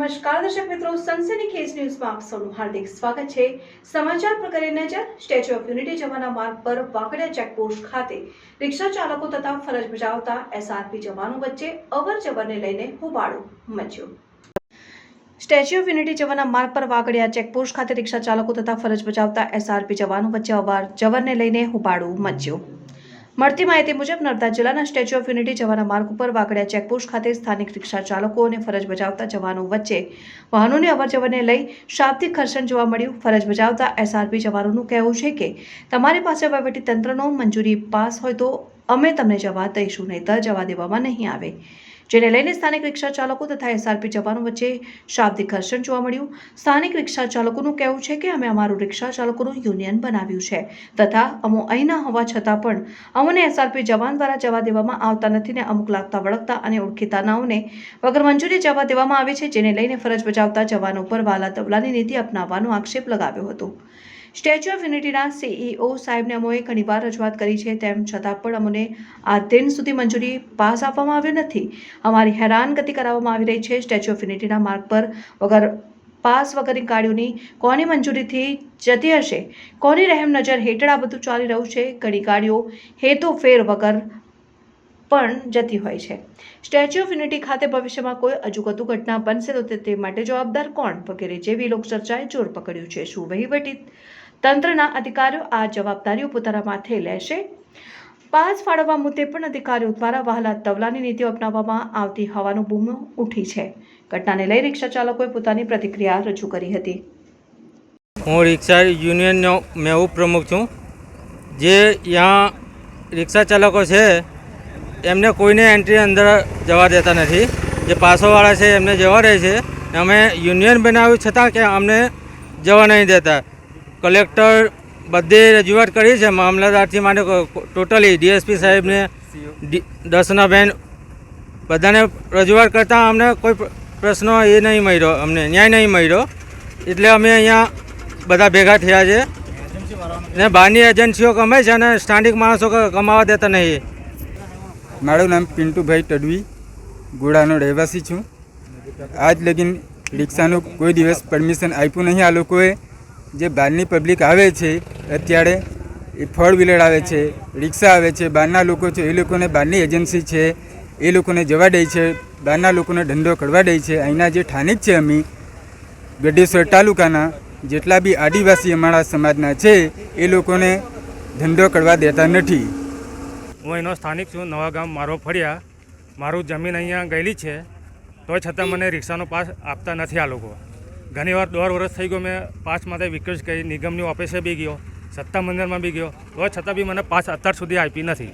નમસ્કાર, દર્શક મિત્રો, સનસની કેસ ન્યૂઝમાં આપ સૌનું હાર્દિક સ્વાગત છે. સમાચાર પ્રકારે કરી નજર, સ્ટેચ્યુ ઓફ યુનિટી જવાના માર્ગ પર વાકડિયા ચેકપોસ્ટ ખાતે રિક્ષા ચાલકો તથા ફરજ બજાવતા એસઆરપી જવાનો વચ્ચે અવર જવરને લઈને હોબાળો મચ્યો. સ્ટેચ્યુ ઓફ યુનિટી જવાના માર્ગ પર વાગડિયા ચેકપોસ્ટ ખાતે રિક્ષા ચાલકો તથા ફરજ બજાવતા એસઆરપી જવાનો વચ્ચે અવાર જવરને લઈને હોબાળું મચ્યું. મળતી માહિતી મુજબ નર્મદા જિલ્લાના સ્ટેચ્યુ ઓફ યુનિટી જવાના માર્ગ ઉપર વાગડિયા ચેકપોસ્ટ ખાતે સ્થાનિક રિક્ષા ચાલકો અને ફરજ બજાવતા જવાનો વચ્ચે વાહનોની અવરજવરને લઈ શાબ્દિક ઘર્ષણ જોવા મળ્યું. ફરજ બજાવતા એસઆરપી જવાનોનું કહેવું છે કે તમારી પાસે વહીવટી તંત્રનો મંજૂરી પાસ હોય તો અમે તમને જવા દઈશું, નહીંતર જવા દેવામાં નહીં આવે. જેને લઈને સ્થાનિક રિક્ષા ચાલકો તથા એસઆરપી જવાનો વચ્ચે શાબ્દિક ઘર્ષણ જોવા મળ્યું. સ્થાનિક રિક્ષા ચાલકોનું કહેવું છે કે અમે અમારું રિક્ષા ચાલકોનું યુનિયન બનાવ્યું છે તથા અમો અહીંના હોવા છતાં પણ અમને એસઆરપી જવાન દ્વારા જવા દેવામાં આવતા નથી ને અમુક લાગતા વળગતા અને ઓળખીતાનાઓને વગર મંજૂરી જવા દેવામાં આવે છે, જેને લઈને ફરજ બજાવતા જવાનો પર વાલા તવલાની નીતિ અપનાવવાનો આક્ષેપ લગાવ્યો હતો. સ્ટેચ્યુ ઓફ યુનિટીના સીઈઓ સાહેબને અમોએ ઘણીવાર રજૂઆત કરી છે, તેમ છતાં પણ અમને આ દિન સુધી મંજૂરી પાસ આપવામાં આવ્યો નથી. અમારી હેરાનગતિ કરાવવામાં આવી રહી છે. સ્ટેચ્યુ ઓફ યુનિટીના માર્ગ પર વગર પાસ વગરની ગાડીઓની કોની મંજૂરીથી જતી હશે? કોની રહેમ નજર હેઠળ આ બધું ચાલી રહ્યું છે? ઘણી ગાડીઓ હેતુ ફેર વગર પણ જતી હોય છે. સ્ટેચ્યુ ઓફ યુનિટી ખાતે ભવિષ્યમાં કોઈ અજુગતું ઘટના બનશે તો તે- તે માટે જવાબદાર કોણ? વગેરે જેવી લોકચર્ચાએ જોર પકડ્યું છે. શું વહીવટી તંત્રના અધિકારીઓ આ જવાબદારીઓ પોતાના માથે લેશે. પાસ ફાળવવા મુદ્દે પણ અધિકારીઓ દ્વારા વહાલા તવલાની નીતિઓ અપનાવવામાં આવતી હોવાનું બૂમ ઉઠી છે. ઘટનાને લઈ રિક્ષા ચાલકોએ પોતાની પ્રતિક્રિયા રજૂ કરી હતી. હું રિક્ષા યુનિયનનો મેં ઉપપ્રમુખ છું. જે ત્યાં રિક્ષા ચાલકો છે, એમને કોઈને એન્ટ્રી અંદર જવા દેતા નથી. જે પાસોવાળા છે, એમને જવા રહે છે. અમે યુનિયન બનાવ્યું છતાં કે અમને જવા નહીં દેતા. કલેક્ટર બધે રજૂઆત કરી છે મામલતદારથી માટે ટોટલી ડીએસપી સાહેબને ડી- દર્શનાબેન બધાને રજૂઆત કરતાં અમને કોઈ પ્ર- પ્રશ્નો એ નહીં મળ્યો અમને ન્યાય નહીં મળ્યો. એટલે અમે અહીંયા બધા ભેગા થયા છે. ને બહારની એજન્સીઓ કમાય છે અને સ્થાનિક માણસો કમાવા દેતા નહીં. મારું નામ પિન્ટુભાઈ તડવી ગોળાનો રહેવાસી છું. આજ લગીન રિક્ષાનું કોઈ દિવસ પરમિશન આપ્યું નહીં આ લોકોએ. જે બહારની પબ્લિક આવે છે, અત્યારે એ ફોર વ્હીલર આવે છે, રિક્ષા આવે છે, બહારના લોકો છે, એ લોકોને બહારની એજન્સી છે, એ લોકોને જવા દે છે, બહારના લોકોને ધંધો કરવા દે છે. અહીંના જે સ્થાનિક છે અમે, ગઢેશ્વર તાલુકાના જેટલા બી આદિવાસી અમારા સમાજના છે, એ લોકોને ધંધો કરવા દેતા નથી. હું એનો સ્થાનિક છું, નવા ગામ મારો ફળિયા. મારું જમીન અહીંયા ગયેલી છે, તો છતાં મને રિક્ષાનો પાસ આપતા નથી આ લોકો. ઘણીવાર દોઢ વર્ષ થઈ ગયો મેં પાસ માટે રિક્વેસ્ટ કરી નિગમની ઓફિસે બી ગયો સત્તા મંદિરમાં બી ગયો. તો છતાં બી મને પાસ અત્યાર સુધી આપી નથી.